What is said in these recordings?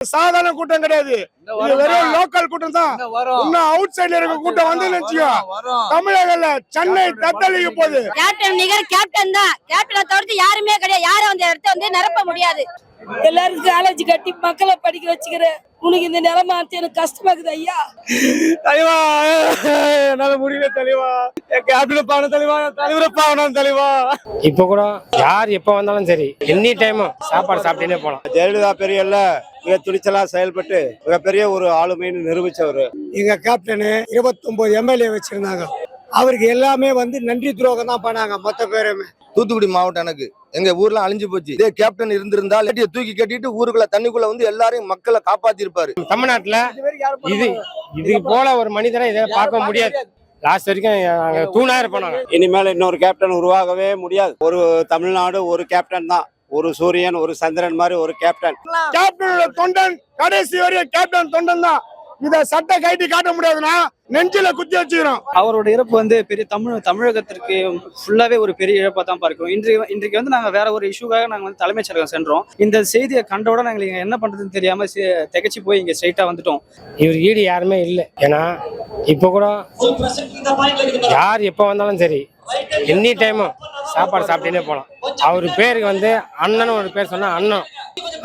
சாதாரண கூட்டம் கிடையாது. இது வெறும் லோக்கல் கூட்டம் தான். இன்னும் அவுட் சைடுல இருக்க கூட்டம் வந்து நினைச்சுக்கோ. தமிழகம்ல சென்னை தத்தளிக்க போகுது கேப்டன் நிகர் கேப்டன் தான். கேப்டனை தவிர்த்து யாருமே கிடையாது. யாரும் அந்த இடத்த வந்து நிரப்ப முடியாது. எல்லாருக்கும் காலேஜ் கட்டி மக்களை படிக்க வச்சுக்கிறேன். உனக்கு இந்த நிலைமை எனக்கு கஷ்டமா இருக்குது ஐயா. தலைவா என்னால முடியல தலைவா. கேப்டன் பாவன தலைவா தலைவரை பாவனம் தலைவா. இப்போ கூட யார் எப்போ வந்தாலும் சரி எனி டைமும் சாப்பாடு சாப்பிட்டே போகலாம் ஜெயலலிதா பெரியல்ல மிக துணிச்சலா செயல்பட்டு மிகப்பெரிய ஒரு ஆளுமைன்னு நிரூபிச்சவர். எங்க கேப்டனு இருபத்தொன்பது எம்எல்ஏ வச்சிருந்தாங்க. அவருக்கு எல்லாமே வந்து நன்றி துரோகம் தான் பண்ணாங்க மொத்த பேருமே. தூத்துக்குடி மாவட்டம் எனக்கு. எங்க ஊர்ல அழிஞ்சு போச்சு. இதே கேப்டன் இருந்திருந்தா லட்டியை தூக்கி கட்டிட்டு ஊருக்குள்ள தண்ணிக்குள்ள வந்து எல்லாரையும் மக்களை காப்பாத்தி இருப்பாரு தமிழ்நாட்டுல இது இது போல ஒரு மனிதனை இதை பார்க்க முடியாது. லாஸ்ட் வரைக்கும் தூணா இருப்போம் இனிமேல் இன்னொரு கேப்டன் உருவாகவே முடியாது. ஒரு தமிழ்நாடு ஒரு கேப்டன் தான். ஒரு சூரியன் ஒரு சந்திரன் மாதிரி ஒரு கேப்டன் கேப்டனோட தொண்டன் கடைசி வரையும் கேப்டன் தொண்டன் தான். இத சட்டை கைட்டி காட்ட முடியாதுன்னா நெஞ்சில குத்தி வச்சுக்கிறோம். அவரோட இறப்பு வந்து பெரிய தமிழ் தமிழகத்திற்கு ஃபுல்லாவே ஒரு பெரிய இழப்பா தான் பார்க்கும் இன்றைக்கு இன்றைக்கு வந்து நாங்க வேற ஒரு இஷ்யூக்காக நாங்க வந்து தலைமைச் செயலகம் சென்றோம். இந்த செய்தியை கண்டோட நாங்க இங்க என்ன பண்றதுன்னு தெரியாம திகைச்சு போய் இங்க ஸ்ட்ரைட்டா வந்துட்டோம். இவர் ஈடு யாருமே இல்லை. ஏன்னா இப்போ கூட யார் எப்போ வந்தாலும் சரி எனி டைமும் சாப்பாடு சாப்பிட்டே போகலாம். அவர் பேருக்கு வந்து அண்ணன் ஒரு பேர் சொன்னால் அண்ணன்.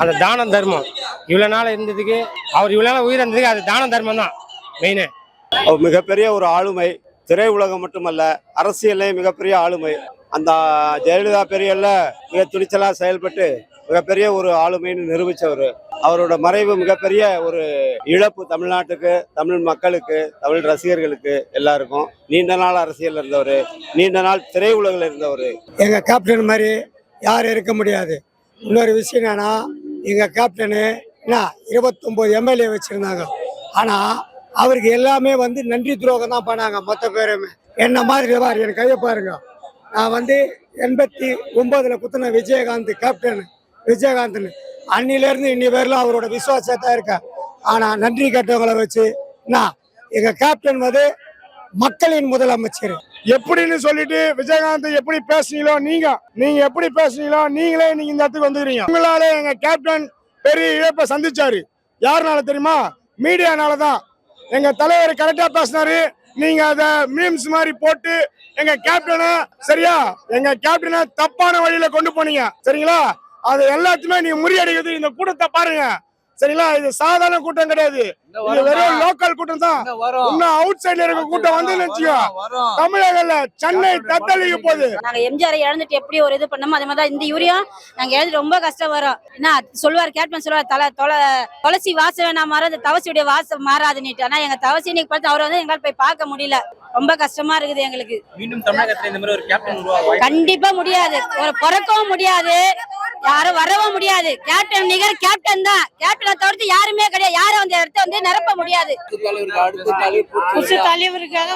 அந்த தானம் தர்மம். இவ்வளோ நாள் இருந்ததுக்கு அவர் இவ்வளோ நாள் உயிர் இருந்ததுக்கு அது தானம் தர்மம் தான் மெயினு அவர் மிகப்பெரிய ஒரு ஆளுமை. திரை உலகம் மட்டுமல்ல அரசியலே மிகப்பெரிய ஆளுமை. அந்த ஜெயலலிதா பெரியல்ல மிக துணிச்சலாக செயல்பட்டு மிகப்பெரிய ஒரு ஆளுமைன்னு நிரூபிச்சவர். அவரோட மறைவு மிகப்பெரிய ஒரு இழப்பு தமிழ்நாட்டுக்கு தமிழ் மக்களுக்கு தமிழ் ரசிகர்களுக்கு எல்லாருக்கும். நீண்ட நாள் அரசியல் இருந்தவர் நீண்ட நாள் திரையுலகில் இருந்தவர். எங்கள் கேப்டன் மாதிரி யாரும் இருக்க முடியாது. இன்னொரு விஷயம் என்னன்னா எங்கள் கேப்டனு என்ன இருபத்தொம்போது எம்எல்ஏ வச்சுருந்தாங்க. ஆனால் அவருக்கு எல்லாமே வந்து நன்றி துரோகம் தான் பண்ணாங்க மொத்த பேருமே. என்ன மாதிரி பாரு என் கையை பாருங்க. நான் வந்து எண்பத்தி ஒன்பதுல குத்துன விஜயகாந்த் கேப்டன் விஜயகாந்த்னு. அன்னிலேருந்து இன்னி பேரில் அவரோட விசுவாசத்தான் இருக்கேன். ஆனால் நன்றி கெட்டவங்களை வச்சு நான் எங்கள் கேப்டன் வந்து மக்களின் முதலமைச்சர். எப்படின்னு சொல்லிட்டு விஜயகாந்த் எப்படி பேசுனீங்களோ நீங்க நீங்க எப்படி பேசுனீங்களோ நீங்களே நீங்க இந்த இடத்துக்கு வந்துக்கிறீங்க. உங்களால எங்க கேப்டன் பெரிய இழப்பை சந்திச்சாரு. யாருனால தெரியுமா? மீடியானால தான். எங்க தலைவர் கரெக்டா பேசினாரு. நீங்க அத மீம்ஸ் மாதிரி போட்டு எங்க கேப்டனை சரியா எங்க கேப்டனை தப்பான வழியில கொண்டு போனீங்க. சரிங்களா? அது எல்லாத்தையுமே நீங்க முறியடிக்கிறது இந்த கூட்டத்தை பாருங்க. சரிங்களா? இது சாதாரண கூட்டம் கிடையாது. இது வெறும் லோக்கல் கூட்டம் தான். இன்னும் அவுட் சைடுல இருக்க கூட்டம் வந்து நினைச்சுக்கோ. தமிழகம்ல சென்னை தத்தளிக்க போகுது. நாங்க எம்ஜிஆர் இழந்துட்டு எப்படி ஒரு இது பண்ணோமோ அதே மாதிரி தான் இந்த யூரியா நாங்க இழந்து ரொம்ப கஷ்டம் வரும். என்ன சொல்லுவார் கேப்டன் சொல்லுவார் தலை தொலை துளசி வாசம் வேணா மாற அந்த தவசியுடைய வாசம் மாறாதுன்னுட்டு. ஆனா எங்க தவசி இன்னைக்கு பார்த்து அவர் வந்து எங்களால் போய் பார்க்க முடியல. ரொம்ப கஷ்டமா இருக்குது எங்களுக்கு. மீண்டும் தமிழகத்துல இந்த மாதிரி ஒரு கேப்டன் உருவாக கண்டிப்பா முடியாது. ஒரு பிறக்கவும் முடியாது. யாரும் வரவும் முடியாது. கேப்டன் நிகர் கேப்டன் தான். கேப்டனை தவிர்த்து யாருமே கிடையாது. யாரும் அந்த இடத்த வந்து நிரப்ப முடியாது. புதுசு தலைவருக்காக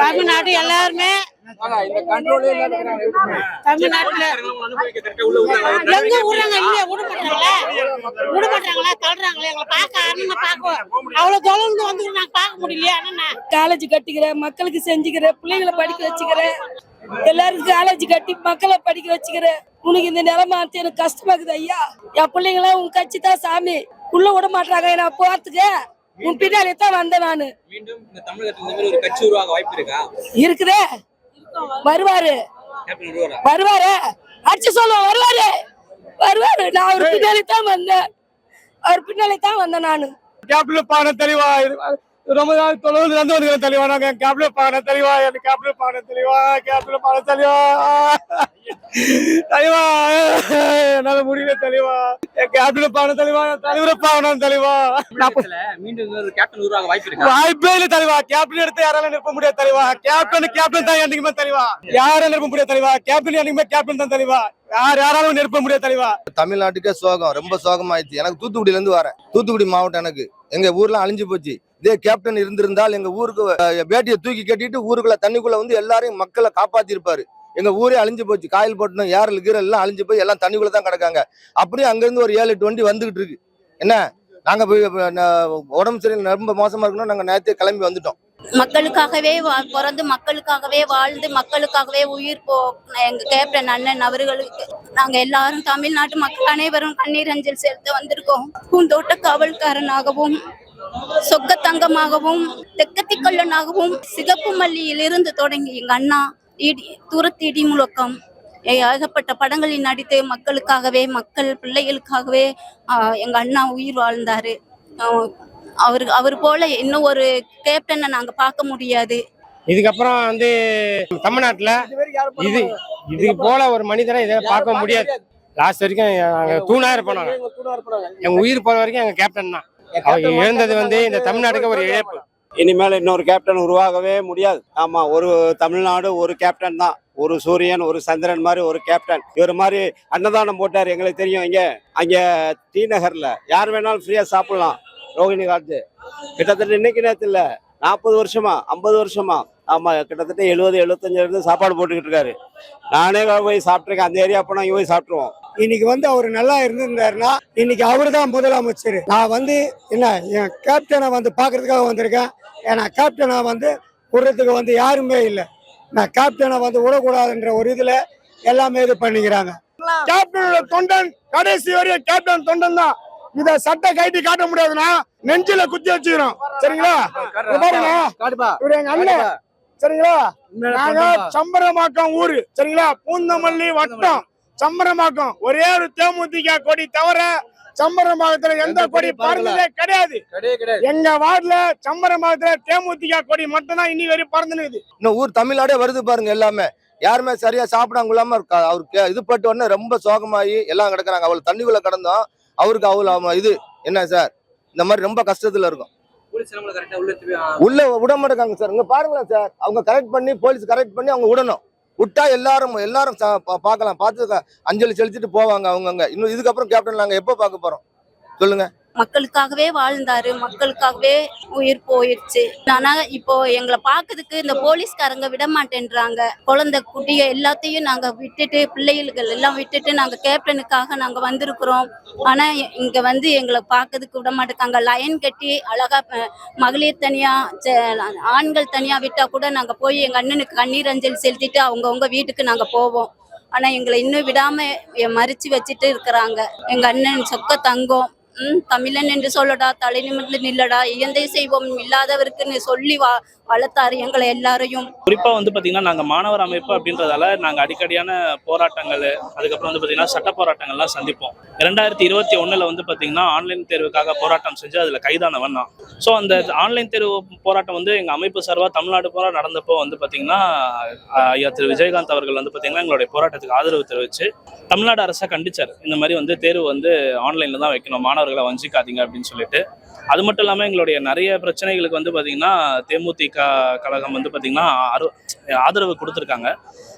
தமிழ்நாடு எல்லாருமே தமிழ்நாட்டுல எங்க விடுறாங்க இல்லையா விட மாட்டாங்களா விட மாட்டாங்களா தள்ளுறாங்களே எங்களை பார்க்க அண்ணனை பார்க்க அவ்வளவு தொலைந்து வந்து நாங்க பார்க்க முடியலையா? அண்ணன் காலேஜ் கட்டிக்கிறேன் மக்களுக்கு செஞ்சுக்கிறேன் பிள்ளைங்களை படிக்க வச்சுக்கிறேன் எல்லாருக்கும் காலேஜ் கட்டி மக்களை படிக்க வச்சுக்கிறேன் உனக்கு இந்த நிலைமை எனக்கு கஷ்டமா இருக்குது ஐயா. என் பிள்ளைங்களாம் உன் கட்சி தான் சாமி. உள்ள விட மாட்டாங்க நான் போறதுக்கு. உன் பின்னாடி தான் வந்தேன் நானு. மீண்டும் இந்த தமிழகத்துல இந்த மாதிரி ஒரு கட்சி உருவாக வாய்ப்பு இருக்கா? இருக்குதே. வருவாரு. வருவாரு? அடிச்சு சொல்ல வருவாரு. வருவாரு. நான் அவர் பின்னாடி தான் வந்தேன். அவர் பின்னாடி தான் வந்தேன் நானு. கேப்டன் பான தெளிவா? ரொம்ப நாள் தொலைவில் இருந்து வந்து தெளிவா? நாங்க கேப்டன் பான தெளிவா? எனக்கு கேப்டன் பான தெளிவா? கேப்டன் பான தெளிவா? தெளிவா. என்னால முடியல தெளிவா. என் கேப்டன் பான தெளிவா? தலைவரை பாவனம் தெளிவா? மீண்டும் கேப்டன் உருவாக வாய்ப்பு இருக்கா? வாய்ப்பே இல்ல தலைவா கேப்டன் எடுத்து யாராலும் நிற்ப முடியாது தலைவா கேப்டன் கேப்டன் தான் என்னைக்குமே தலைவா யாரும் நிற்ப முடியாது தலைவா கேப்டன் என்னைக்குமே கேப்டன் தான் தலைவா யார் யாராலும் நிற்ப முடியாது தலைவா. தமிழ்நாட்டுக்கே சோகம் ரொம்ப சோகமாயிடுச்சு. எனக்கு தூத்துக்குடியில இருந்து வரேன். தூத்துக்குடி மாவட்டம் எனக்கு. எங்க ஊர்ல அழிஞ்சு போச்சு. இதே கேப்டன் இருந்திருந்தால் எங்க ஊருக்கு பேட்டியை தூக்கி கட்டிட்டு ஊருக்குள்ள தண்ணிக்குள்ள வந்து எல்லாரையும் மக்களை காப்பாத்தி இருப்பாரு எங்க ஊரே அழிஞ்சு போச்சு. காயில் போட்டணும் ஏரல் கீரல் எல்லாம் அழிஞ்சு போய் எல்லாம் தண்ணிக்குள்ள தான் கிடக்காங்க. அப்படியே அங்கிருந்து ஒரு ஏழு எட்டு வண்டி வந்துகிட்டு இருக்கு. என்ன? நாங்க போய் உடம்பு சரியில்லை ரொம்ப மோசமா இருக்கணும். நாங்க நேரத்தே கிளம்பி வந்துட்டோம். மக்களுக்காகவே வா- பிறந்து மக்களுக்காகவே வாழ்ந்து மக்களுக்காகவே உயிர் போ எங்க கேப்டன் அண்ணன் அவர்களுக்கு நாங்க எல்லாரும் தமிழ்நாட்டு மக்கள் அனைவரும் கண்ணீர் அஞ்சல் செலுத்த வந்திருக்கோம். பூந்தோட்ட காவல்காரனாகவும் சொக்க தங்கமாகவும் தெக்கத்திக்கல்லனாகவும் சிகப்பு மல்லியிலிருந்து தொடங்கி எங்க அண்ணா இடி தூரத்து இடி முழக்கம் ஏகப்பட்ட படங்களில் நடித்து மக்களுக்காகவே மக்கள் பிள்ளைகளுக்காகவே ஆஹ், எங்க அண்ணா உயிர் வாழ்ந்தாரு. ஆஹ், அவர் அவர் போல இன்னும் ஒரு கேப்டனை நாங்க பார்க்க முடியாது. இதுக்கப்புறம் வந்து தமிழ்நாட்டுல இது இது போல ஒரு மனிதரை இதை பார்க்க முடியாது. லாஸ்ட் வரைக்கும் நாங்க தூணா இருப்போம் நாங்க எங்க உயிர் போற வரைக்கும் எங்க கேப்டன் தான். இழந்தது வந்து இந்த தமிழ்நாட்டுக்கு ஒரு இழப்பு. இனிமேல் இன்னொரு கேப்டன் உருவாகவே முடியாது. ஆமா ஒரு தமிழ்நாடு ஒரு கேப்டன் தான். ஒரு சூரியன் ஒரு சந்திரன் மாதிரி ஒரு கேப்டன் இவர் மாதிரி அன்னதானம் போட்டார் எங்களுக்கு தெரியும். இங்க அங்க டி நகர்ல. யார் வேணாலும் ஃப்ரீயா சாப்பிடலாம். ரோஹிணி காட்டு கிட்டத்தட்ட இன்னைக்கு நேரத்தில் இல்ல நாற்பது வருஷமா ஐம்பது வருஷமா. ஆமா கிட்டத்தட்ட எழுபது எழுபத்தஞ்சுல இருந்து சாப்பாடு போட்டுக்கிட்டு இருக்காரு. நானே போய் சாப்பிட்ருக்கேன் அந்த ஏரியா போனா இங்க போய் சாப்பிட்ருவோம் இன்னைக்கு வந்து அவர் நல்லா இருந்திருந்தாருன்னா இன்னைக்கு அவர் தான் முதலமைச்சர். நான் வந்து என்ன என் கேப்டனை வந்து பார்க்கறதுக்காக வந்திருக்கேன். ஏன்னா கேப்டனை வந்து விடுறதுக்கு வந்து யாருமே இல்லை. நான் கேப்டனை வந்து விடக்கூடாதுன்ற ஒரு இதில் எல்லாமே இது பண்ணிக்கிறாங்க. கேப்டனோட தொண்டன் கடைசி வரையும் கேப்டன் தொண்டன் தான். இத சட்டை கைட்டி காட்ட முடியாதுன்னா நெஞ்சில குத்தி வச்சுக்கிறோம். சரிங்களா? இங்க பாருங்க. இவரு எங்க அண்ணன். சரிங்களா? நாங்க சம்பரமாக்கம் ஊரு. சரிங்களா? பூந்தமல்லி வட்டம். சம்பரமாக்கம். ஒரே ஒரு தேமுதிக கொடி தவிர சம்பரமாக்கத்துல எந்த கொடி பறந்ததே கிடையாது. எங்க வார்டுல சம்பரமாக்கத்துல தேமுதிக கொடி மட்டும் தான் இன்னி வரையும் பறந்துனுக்குது. இன்னும் ஊர் தமிழ்நாடே வருது பாருங்க எல்லாமே. யாருமே சரியா சாப்பிடாம இல்லாம இருக்கா அவர் கே- இது பட்டு உடனே ரொம்ப சோகமாயி எல்லாம் கிடக்குறாங்க. அவள் தண்ணிக்குள்ள கிடந்தோம். அவருக்கு அவ்வளவு இது என்ன சார்? இந்த மாதிரி ரொம்ப கஷ்டத்துல இருக்கும். உள்ள விட மாட்டேங்காங்க சார். இங்க பாருங்களேன் சார் அவங்க கரெக்ட் பண்ணி போலீஸ் கரெக்ட் பண்ணி அவங்க விடணும். விட்டா எல்லாரும் எல்லாரும் பார்க்கலாம் பார்த்து அஞ்சலி செலுத்திட்டு போவாங்க அவங்கங்க. இன்னும் இதுக்கப்புறம் கேப்டன் நாங்க எப்போ பார்க்க போறோம்? சொல்லுங்க. மக்களுக்காகவே வாழ்ந்தாரு மக்களுக்காகவே உயிர் போயிடுச்சு. ஆனா இப்போ எங்களை பார்க்கறதுக்கு இந்த போலீஸ்காரங்க விட மாட்டேன்றாங்க குழந்தை குட்டிய எல்லாத்தையும் நாங்க விட்டுட்டு பிள்ளைகள் எல்லாம் விட்டுட்டு நாங்க கேப்டனுக்காக நாங்க வந்திருக்கிறோம். ஆனா இங்க வந்து எங்களை பார்க்கறதுக்கு விட மாட்டேங்க லைன் கட்டி அழகா மகளிர் தனியா ஆண்கள் தனியா விட்டா கூட நாங்க போய் எங்க அண்ணனுக்கு கண்ணீர் அஞ்சலி செலுத்திட்டு அவங்கவுங்க வீட்டுக்கு நாங்க போவோம். ஆனா எங்களை இன்னும் விடாம மறிச்சு வச்சுட்டு இருக்கிறாங்க. எங்க அண்ணன் சொக்க தங்கம் ம் தமிழன் என்று சொல்லடா தலை நிமிர்ந்து நில்லடா இயந்தை செய்வோம் இல்லாதவருக்குன்னு சொல்லி வா வளர்த்தாரு எங்களை எல்லாரையும். குறிப்பா வந்து பாத்தீங்கன்னா நாங்க மாணவர் அமைப்பு அப்படின்றதால நாங்க அடிக்கடியான போராட்டங்கள் அதுக்கப்புறம் வந்து பாத்தீங்கன்னா சட்ட போராட்டங்கள்லாம் சந்திப்போம். இரண்டாயிரத்தி இருபத்தி ஒண்ணுல வந்து பாத்தீங்கன்னா ஆன்லைன் தேர்வுக்காக போராட்டம் செஞ்சு அதுல கைதானவன் தான் ஸோ அந்த ஆன்லைன் தேர்வு போராட்டம் வந்து எங்க அமைப்பு சார்பாக தமிழ்நாடு போரா நடந்தப்போ வந்து பாத்தீங்கன்னா ஐயா திரு விஜயகாந்த் அவர்கள் வந்து பாத்தீங்கன்னா எங்களுடைய போராட்டத்துக்கு ஆதரவு தெரிவிச்சு தமிழ்நாடு அரசை கண்டிச்சார். இந்த மாதிரி வந்து தேர்வு வந்து ஆன்லைன்ல தான் வைக்கணும். அவர்களை வஞ்சிக்காதீங்க அப்படின்னு சொல்லிட்டு. அது மட்டும் இல்லாமல் எங்களுடைய நிறைய பிரச்சனைகளுக்கு வந்து பார்த்தீங்கன்னா தேமுதிக கழகம் வந்து பார்த்தீங்கன்னா ஆரு- ஆதரவு கொடுத்துருக்காங்க.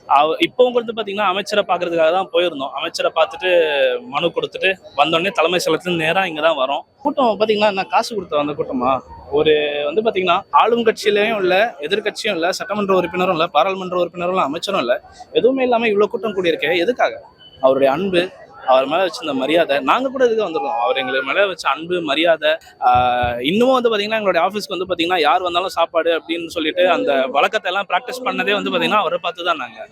அவ- இப்போவும் வந்து பார்த்தீங்கன்னா அமைச்சரை பார்க்கறதுக்காக தான் போயிருந்தோம். அமைச்சரை பார்த்துட்டு மனு கொடுத்துட்டு வந்தோடனே தலைமை செயலத்துல நேராக இங்கே தான் வரோம். கூட்டம் பார்த்தீங்கன்னா என்ன காசு கொடுத்த அந்த கூட்டமா? ஒரு வந்து பார்த்தீங்கன்னா ஆளும் கட்சியிலையும் இல்லை எதிர்க்கட்சியும் இல்லை சட்டமன்ற உறுப்பினரும் இல்லை பாராளுமன்ற உறுப்பினரும் இல்லை அமைச்சரும் இல்லை எதுவுமே இல்லாமல் இவ்வளோ கூட்டம் கூடியிருக்கே எதுக்காக? அவருடைய அன்பு அவர் மேலே வச்சிருந்த மரியாதை நாங்கள் கூட இதுக்கு வந்துருக்கோம் அவர் எங்களுக்கு மேலே வச்ச அன்பு மரியாதை இன்னமும் வந்து பார்த்தீங்கன்னா எங்களுடைய ஆஃபீஸ்க்கு வந்து பார்த்தீங்கன்னா யார் வந்தாலும் சாப்பாடு அப்படின்னு சொல்லிட்டு அந்த வழக்கத்தை எல்லாம் ப்ராக்டிஸ் பண்ணதே வந்து பார்த்தீங்கன்னா அவரை பார்த்து தான் நாங்கள்